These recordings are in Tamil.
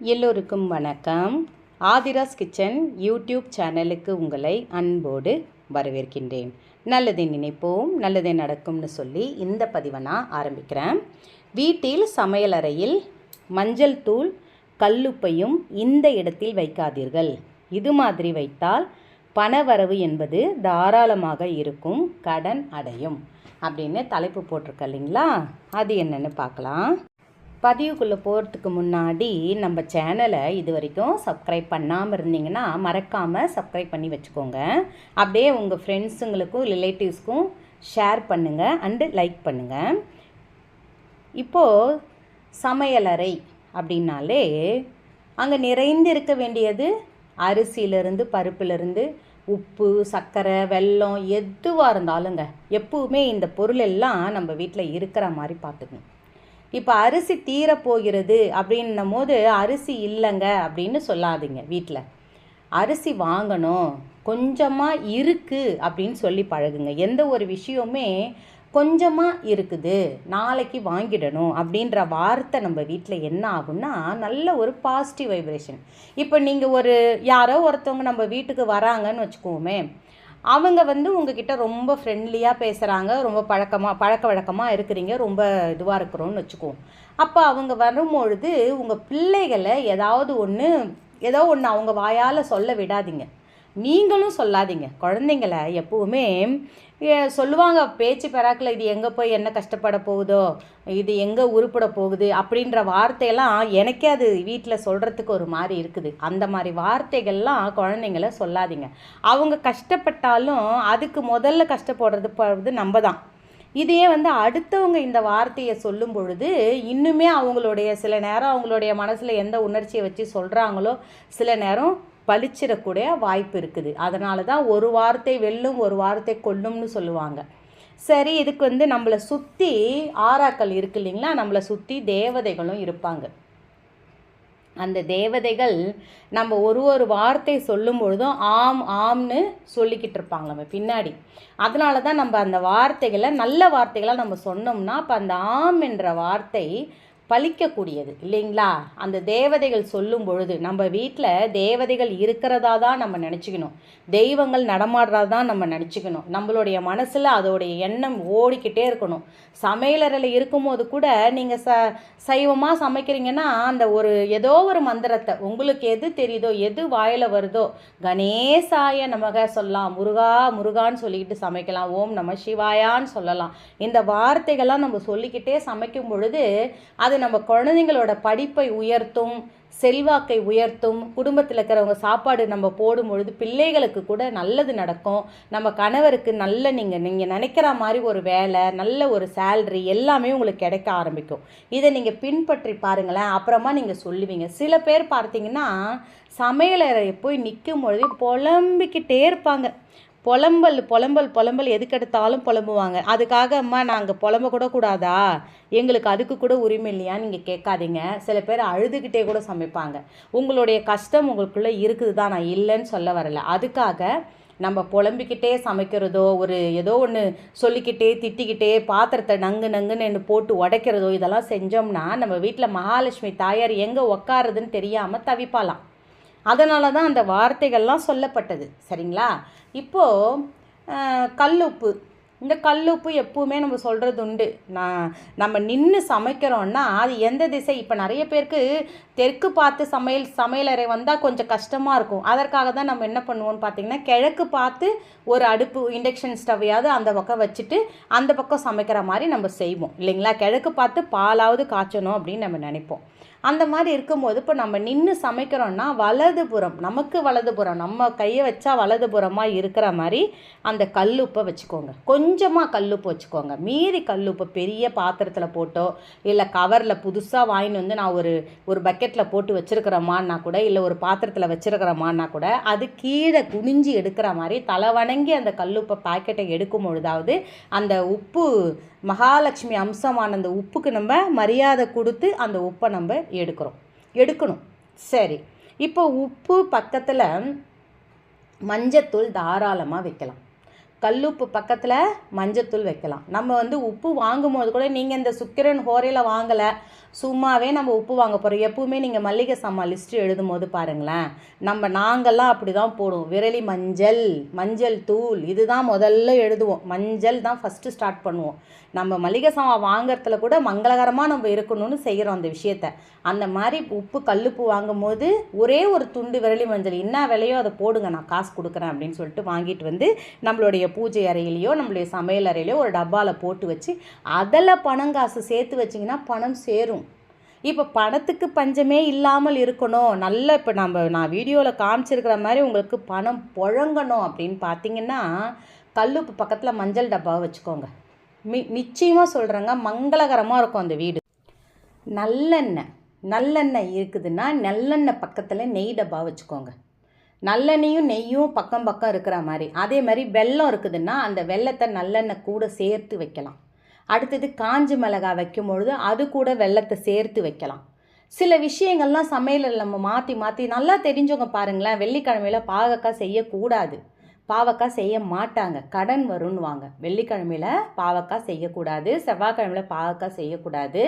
எல்லோருக்கும் வணக்கம். ஆதிராஸ் கிச்சன் யூடியூப் சேனலுக்கு உங்களை அன்போடு வரவேற்கின்றேன். நல்லதை நினைப்போம் நல்லதே நடக்கும்னு சொல்லி இந்த பதிவை நான் ஆரம்பிக்கிறேன். வீட்டில் சமையலறையில் மஞ்சள் தூள் கல்லுப்பையும் இந்த இடத்தில் வைக்காதீர்கள். இது மாதிரி வைத்தால் பணவரவு என்பது தாராளமாக இருக்கும் கடன் அடையும். அப்படின்னு தலைப்பு போட்டிருக்க இல்லைங்களா? அது என்னென்னு பார்க்கலாம். பதிவுக்குள்ளே போகிறதுக்கு முன்னாடி நம்ம சேனலை இது வரைக்கும் சப்ஸ்கிரைப் பண்ணாமல் இருந்தீங்கன்னா மறக்காமல் சப்ஸ்கிரைப் பண்ணி வச்சுக்கோங்க. அப்படியே உங்கள் ஃப்ரெண்ட்ஸுங்களுக்கும் ரிலேட்டிவ்ஸ்க்கும் ஷேர் பண்ணுங்கள் அண்டு லைக் பண்ணுங்கள் இப்போது சமையலறை அப்படின்னாலே அங்கே நிறைந்து இருக்க வேண்டியது அரிசியிலேருந்து பருப்பிலிருந்து உப்பு சர்க்கரை வெல்லம் எதுவாக இருந்தாலுங்க எப்பவுமே இந்த பொருள் எல்லாம் நம்ம வீட்டில் இருக்கிற மாதிரி பார்த்துக்கணும். இப்போ அரிசி தீரப்போகிறது அப்படின்னும் போது அரிசி இல்லைங்க அப்படின்னு சொல்லாதீங்க வீட்டில் அரிசி வாங்கணும் கொஞ்சமாக இருக்குது அப்படின்னு சொல்லி பழகுங்க. எந்த ஒரு விஷயமே கொஞ்சமாக இருக்குது நாளைக்கு வாங்கிடணும் அப்படின்ற வார்த்தை நம்ம வீட்டில் என்ன ஆகும்னா நல்ல ஒரு பாசிட்டிவ் வைப்ரேஷன் இப்போ நீங்கள் ஒரு யாரோ ஒருத்தவங்க நம்ம வீட்டுக்கு வராங்கன்னு வச்சுக்கோமே அவங்க வந்து உங்ககிட்ட ரொம்ப ஃப்ரெண்ட்லியாக பேசுகிறாங்க ரொம்ப பழக்கமாக பழக்க வழக்கமாக இருக்கிறீங்க ரொம்ப இதுவாக இருக்கிறோன்னு வச்சுக்குவோம் அப்போ அவங்க வரும்பொழுது உங்கள் பிள்ளைகளை ஏதாவது ஒன்று ஏதோ ஒன்று அவங்க வாயால் சொல்ல விடாதீங்க. நீங்களும் சொல்லாதீங்க. குழந்தைங்கள எப்போவுமே சொல்லுவாங்க பேச்சு பெறாக்கில் இது எங்கே போய் என்ன கஷ்டப்பட போகுதோ இது எங்கே உருப்பட போகுது? அப்படின்ற வார்த்தையெல்லாம் எனக்கே அது வீட்டில் சொல்கிறதுக்கு ஒரு மாதிரி இருக்குது. அந்த மாதிரி வார்த்தைகள்லாம் குழந்தைங்கள சொல்லாதீங்க. அவங்க கஷ்டப்பட்டாலும் அதுக்கு முதல்ல கஷ்டப்படுறது போகிறது நம்ம தான் இதையே வந்து அடுத்தவங்க இந்த வார்த்தையை சொல்லும் பொழுது இன்னுமே அவங்களுடைய சில நேரம் அவங்களுடைய மனசில் எந்த உணர்ச்சியை வச்சு சொல்கிறாங்களோ சில நேரம் பளிச்சிடக்கூடிய வாய்ப்பு இருக்குது. அதனால தான் ஒரு வார்த்தை வெல்லும் ஒரு வார்த்தை கொல்லும்னு சொல்லுவாங்க. சரி இதுக்கு வந்து நம்மளை சுற்றி ஆறாக்கள் இருக்கு இல்லைங்களா? நம்மளை சுற்றி தேவதைகளும் இருப்பாங்க. அந்த தேவதைகள் நம்ம ஒரு ஒரு வார்த்தை சொல்லும் பொழுதும் ஆம் ஆம்னு சொல்லிக்கிட்டு இருப்பாங்க நம்ம பின்னாடி. அதனால தான் நம்ம அந்த வார்த்தைகளை நல்ல வார்த்தைகளாக நம்ம சொன்னோம்னா அப்போ அந்த ஆம் என்ற வார்த்தை பலிக்கக்கூடியது இல்லைங்களா? அந்த தேவதைகள் சொல்லும் பொழுது நம்ம வீட்டில் தேவதைகள் இருக்கிறதா தான் நம்ம நினச்சிக்கணும். தெய்வங்கள் நடமாடுறதா தான் நம்ம நினச்சிக்கணும். நம்மளுடைய மனசில் அதோடைய எண்ணம் ஓடிக்கிட்டே இருக்கணும். சமையலறையில் இருக்கும்போது கூட நீங்கள் ச சைவமாக சமைக்கிறீங்கன்னா அந்த ஒரு ஏதோ ஒரு மந்திரத்தை உங்களுக்கு எது தெரியுதோ எது வாயில் வருதோ கணேசாய நமக சொல்லலாம். முருகா முருகான்னு சொல்லிக்கிட்டு சமைக்கலாம். ஓம் நம சிவாயான்னு சொல்லலாம். இந்த வார்த்தைகள்லாம் நம்ம சொல்லிக்கிட்டே சமைக்கும் பொழுது அது நம்ம குழந்தைங்களோட படிப்பை உயர்த்தும் செல்வாக்கை உயர்த்தும் குடும்பத்தில் இருக்கிறவங்க சாப்பாடு நம்ம போடும் பொழுது பிள்ளைகளுக்கு கூட நல்லது நடக்கும். நம்ம கணவருக்கு நல்ல நீங்கள் நீங்கள் நினைக்கிற மாதிரி ஒரு வேலை நல்ல ஒரு சேல்ரி எல்லாமே உங்களுக்கு கிடைக்க ஆரம்பிக்கும். இதை நீங்கள் பின்பற்றி பாருங்களேன். அப்புறமா நீங்கள் சொல்லுவீங்க. சில பேர் பார்த்தீங்கன்னா சமையலறை போய் நிற்கும் பொழுது புலம்பிக்கிட்டே இருப்பாங்க. புலம்பல் புலம்பல் புலம்பல் எதுக்கெடுத்தாலும் புலம்புவாங்க. அதுக்காக அம்மா நாங்கள் புலம்ப கூட கூடாதா? எங்களுக்கு அதுக்கு கூட உரிமை இல்லையா? நீங்கள் கேட்காதீங்க. சில பேர் அழுதுகிட்டே கூட சமைப்பாங்க. உங்களுடைய கஷ்டம் உங்களுக்குள்ளே இருக்குது தான் நான் இல்லைன்னு சொல்ல வரல. அதுக்காக நம்ம புலம்பிக்கிட்டே சமைக்கிறதோ ஒரு ஏதோ ஒன்று சொல்லிக்கிட்டே திட்டிக்கிட்டே பாத்திரத்தை நங்கு நங்குன்னு போட்டு உடைக்கிறதோ இதெல்லாம் செஞ்சோம்னா நம்ம வீட்டில் மகாலட்சுமி தாயார் எங்கே உக்காருதுன்னு தெரியாமல் தவிப்பாலாம் அதனால தான் அந்த வார்த்தைகள்லாம் சொல்லப்பட்டது. சரிங்களா? இப்போது கல்லுப்பு. இந்த கல்லுப்பு எப்பவுமே நம்ம சொல்கிறது உண்டு. நான் நம்ம நின்று சமைக்கிறோன்னா அது எந்த திசை? இப்போ நிறைய பேருக்கு தெற்கு பார்த்து சமையல் சமையலறை வந்தால் கொஞ்சம் கஷ்டமாக இருக்கும். அதற்காக தான் நம்ம என்ன பண்ணுவோம்னு பார்த்தீங்கன்னா கிழக்கு பார்த்து ஒரு அடுப்பு இண்டக்ஷன் ஸ்டவ்வையாவது அந்த பக்கம் வச்சுட்டு அந்த பக்கம் சமைக்கிற மாதிரி நம்ம செய்வோம். இல்லைங்களா? கிழக்கு பார்த்து பாலாவது காய்ச்சணும் அப்படின்னு நம்ம நினைப்போம். அந்த மாதிரி இருக்கும்போது இப்போ நம்ம நின்று சமைக்கிறோன்னா வலதுபுறம் நமக்கு வலதுபுறம் நம்ம கையை வச்சா வலதுபுறமாக இருக்கிற மாதிரி அந்த கல்லுப்பை வச்சுக்கோங்க. கொஞ்சமாக கல்லுப்பு வச்சுக்கோங்க. மீறி கல்லுப்பை பெரிய பாத்திரத்தில் போட்டோ இல்லை கவரில் புதுசாக வாங்கின்னு வந்து நான் ஒரு ஒரு பக்கெட்டில் போட்டு வச்சுருக்கிறோமான்னா கூட இல்லை ஒரு பாத்திரத்தில் வச்சுருக்கிறோமான்னா கூட அது கீழே குனிஞ்சு எடுக்கிற மாதிரி தலை வணங்கி அந்த கல்லுப்பை பாக்கெட்டை எடுக்கும் பொழுதாவது அந்த உப்பு மகாலட்சுமி அம்சமான அந்த உப்புக்கு நம்ம மரியாதை கொடுத்து அந்த உப்பை நம்ம எடுக்கிறோம். எடுக்கணும். சரி. இப்போ உப்பு பக்கத்தில் மஞ்சத்தூள் தாராளமாக வைக்கலாம். கல்லுப்பு பக்கத்தில் மஞ்சத்தூள் வைக்கலாம். நம்ம வந்து உப்பு வாங்கும்போது கூட நீங்கள் இந்த சுக்கிரன் ஹோரையில் வாங்கலை சும்மாவே நம்ம உப்பு வாங்க போகிறோம் எப்பவுமே நீங்கள் மல்லிகை சாமான் லிஸ்ட்டு எழுதும் போது பாருங்களேன். நம்ம நாங்கள்லாம் அப்படி தான் போடுவோம். விரலி மஞ்சள் மஞ்சள் தூள் இதுதான் முதல்ல எழுதுவோம். மஞ்சள் தான் ஃபஸ்ட்டு ஸ்டார்ட் பண்ணுவோம். நம்ம மளிகை சாமான் வாங்குறதுல கூட மங்களகரமாக நம்ம இருக்கணும்னு செய்கிறோம் அந்த விஷயத்த. அந்த மாதிரி உப்பு கல்லுப்பு வாங்கும் போது ஒரே ஒரு துண்டு விரலி மஞ்சள் என்ன விலையோ அதை போடுங்க நான் காசு கொடுக்குறேன் அப்படின்னு சொல்லிட்டு வாங்கிட்டு வந்து நம்மளுடைய பூஜை அறையிலையோ நம்மளுடைய சமையல் அறையிலையோ ஒரு டப்பாவில் போட்டு வச்சு அதில் பணம் காசு சேர்த்து வச்சிங்கன்னா பணம் சேரும். இப்போ பணத்துக்கு பஞ்சமே இல்லாமல் இருக்கணும். நல்ல இப்போ நம்ம நான் வீடியோவில் காமிச்சிருக்கிற மாதிரி உங்களுக்கு பணம் புழங்கணும் அப்படின்னு பார்த்தீங்கன்னா கல்லுப்பு பக்கத்தில் மஞ்சள் டப்பாவை வச்சுக்கோங்க. மி நிச்சயமாக சொல்கிறேங்க மங்களகரமாக இருக்கும் அந்த வீடு. நல்லெண்ணெய் நல்லெண்ணெய் இருக்குதுன்னா நல்லெண்ணெய் பக்கத்தில் நெய் டப்பா வச்சுக்கோங்க. நல்லெண்ணெயும் நெய்யும் பக்கம் பக்கம் இருக்கிற மாதிரி. அதே மாதிரி வெல்லம் இருக்குதுன்னா அந்த வெல்லத்தை நல்லெண்ணெய் கூட சேர்த்து வைக்கலாம். அடுத்தது காஞ்சி மிளகா வைக்கும் பொழுது அது கூட வெள்ளத்தை சேர்த்து வைக்கலாம். சில விஷயங்கள்லாம் சமையலில் நம்ம மாற்றி மாற்றி நல்லா தெரிஞ்சவங்க பாருங்களேன் வெள்ளிக்கிழமையில் பாகக்காய் செய்யக்கூடாது. பாவக்காய் செய்ய மாட்டாங்க. கடன் வரும்னுவாங்க. வெள்ளிக்கிழமையில் பாவக்காய் செய்யக்கூடாது. செவ்வாய்க்கிழமையில் பாவக்காய் செய்யக்கூடாது.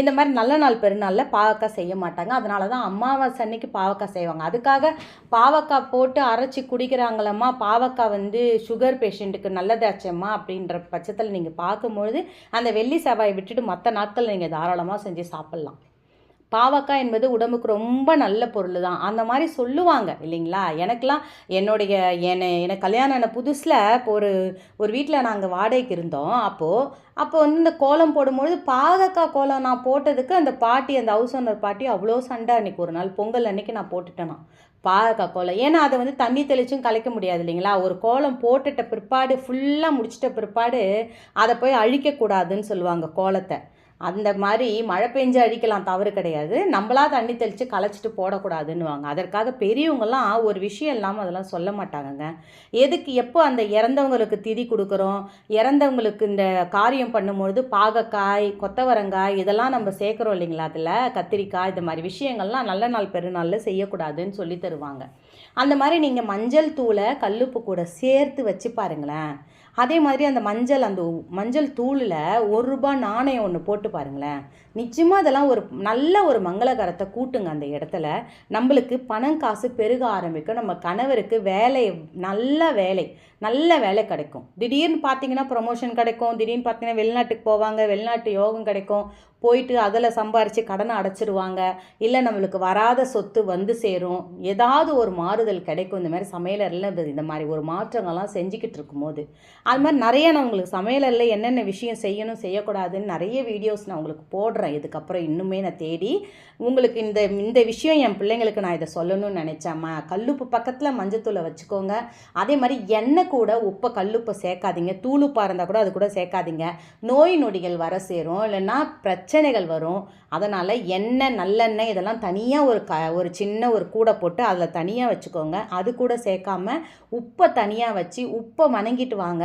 இந்த மாதிரி நல்ல நாள் பெருநாளில் பாவக்காய் செய்ய மாட்டாங்க. அதனால தான் அம்மாவாசை அன்னைக்கு பாவக்காய் செய்வாங்க. அதுக்காக பாவக்காய் போட்டு அரைச்சி குடிக்கிறாங்களம்மா. பாவக்காய் வந்து சுகர் பேஷண்ட்டுக்கு நல்லதாச்சம்மா அப்படின்ற பட்சத்தில் நீங்கள் பார்க்கும்பொழுது அந்த வெள்ளி செவ்வாயை விட்டுட்டு மற்ற நாட்களில் நீங்கள் தாராளமாக செஞ்சு சாப்பிட்லாம். பாவக்காய் என்பது உடம்புக்கு ரொம்ப நல்ல பொருள் தான் அந்த மாதிரி சொல்லுவாங்க இல்லைங்களா? எனக்கெலாம் என்னுடைய என்னை எனக்கு கல்யாணம் ஆன புதுசில் இப்போ ஒரு ஒரு வீட்டில் நாங்கள் வாடகைக்கு இருந்தோம். அப்போது அப்போ வந்து இந்த கோலம் போடும்பொழுது பாகக்காய் கோலம் நான் போட்டதுக்கு அந்த பாட்டி அந்த ஹவுஸ் ஓனர் பாட்டி அவ்வளோ சண்டை அன்றைக்கி ஒரு நாள் பொங்கல் அன்னைக்கு நான் போட்டுட்டேனா பாகக்காய் கோலம். ஏன்னா அதை வந்து தண்ணி தெளிச்சும் கலைக்க முடியாது இல்லைங்களா? ஒரு கோலம் போட்டுட்ட பிற்பாடு ஃபுல்லாக முடிச்சிட்ட பிற்பாடு அதை போய் அழிக்கக்கூடாதுன்னு சொல்லுவாங்க கோலத்தை. அந்த மாதிரி மழை பெஞ்சு அழிக்கலாம் தவறு கிடையாது. நம்மளா தண்ணி தெளித்து களைச்சிட்டு போடக்கூடாதுன்னுவாங்க. அதற்காக பெரியவங்கெல்லாம் ஒரு விஷயம் இல்லாமல் அதெல்லாம் சொல்ல மாட்டாங்கங்க. எதுக்கு எப்போ அந்த இறந்தவங்களுக்கு திதி கொடுக்குறோம்? இறந்தவங்களுக்கு இந்த காரியம் பண்ணும்பொழுது பாகக்காய் கொத்தவரங்காய் இதெல்லாம் நம்ம சேர்க்குறோம் இல்லைங்களா? அதில் கத்திரிக்காய் இந்த மாதிரி விஷயங்கள்லாம் நல்ல நாள் பெருநாளில் செய்யக்கூடாதுன்னு சொல்லி தருவாங்க. அந்த மாதிரி நீங்கள் மஞ்சள் தூளை கல்லுப்பு கூட சேர்த்து வச்சு பாருங்களேன். அதே மாதிரி அந்த மஞ்சள் அந்த மஞ்சள் தூளில் ஒரு ரூபாய் நாணயம் ஒன்று போட்டு பாருங்களேன். நிச்சயமாக அதெல்லாம் ஒரு நல்ல ஒரு மங்களகரத்தை கூட்டுங்க அந்த இடத்துல. நம்மளுக்கு பணம் காசு பெருக ஆரம்பிக்கும். நம்ம கணவருக்கு வேலை நல்ல வேலை நல்ல வேலை கிடைக்கும். திடீர்னு பார்த்தீங்கன்னா ப்ரொமோஷன் கிடைக்கும். திடீர்னு பார்த்தீங்கன்னா வெளிநாட்டுக்கு போவாங்க. வெளிநாட்டு யோகம் கிடைக்கும். போயிட்டு அதில் சம்பாரித்து கடனை அடைச்சிருவாங்க. இல்லை நம்மளுக்கு வராத சொத்து வந்து சேரும். ஏதாவது ஒரு மாறுதல் கிடைக்கும். இந்த மாதிரி சமையலரில் இந்த மாதிரி ஒரு மாற்றங்கள்லாம் செஞ்சுக்கிட்டு இருக்கும்போது. அது மாதிரி நிறைய நான் உங்களுக்கு சமையலரில் என்னென்ன விஷயம் செய்யணும் செய்யக்கூடாதுன்னு நிறைய வீடியோஸ் நான் உங்களுக்கு போடுறேன். இதுக்கப்புறம் இன்னுமே நான் தேடி உங்களுக்கு இந்த இந்த விஷயம் என் பிள்ளைங்களுக்கு நான் இதை சொல்லணும்னு நினச்சேம்மா கல்லுப்பு பக்கத்தில் மஞ்சத்தூளை வச்சுக்கோங்க. அதே மாதிரி எண்ணெய் கூட உப்பை கல்லுப்பை சேர்க்காதீங்க. தூளுப்பாக இருந்தால் கூட அது கூட சேர்க்காதீங்க. நோய் நொடிகள் வர சேரும். இல்லைன்னா பிரச்சனைகள் வரும். அதனால் எண்ணெய் நல்லெண்ணெய் இதெல்லாம் தனியாக ஒரு க ஒரு சின்ன ஒரு கூடை போட்டு அதில் தனியாக வச்சுக்கோங்க. அது கூட சேர்க்காம உப்பை தனியாக வச்சு உப்பை வணங்கிட்டு வாங்க.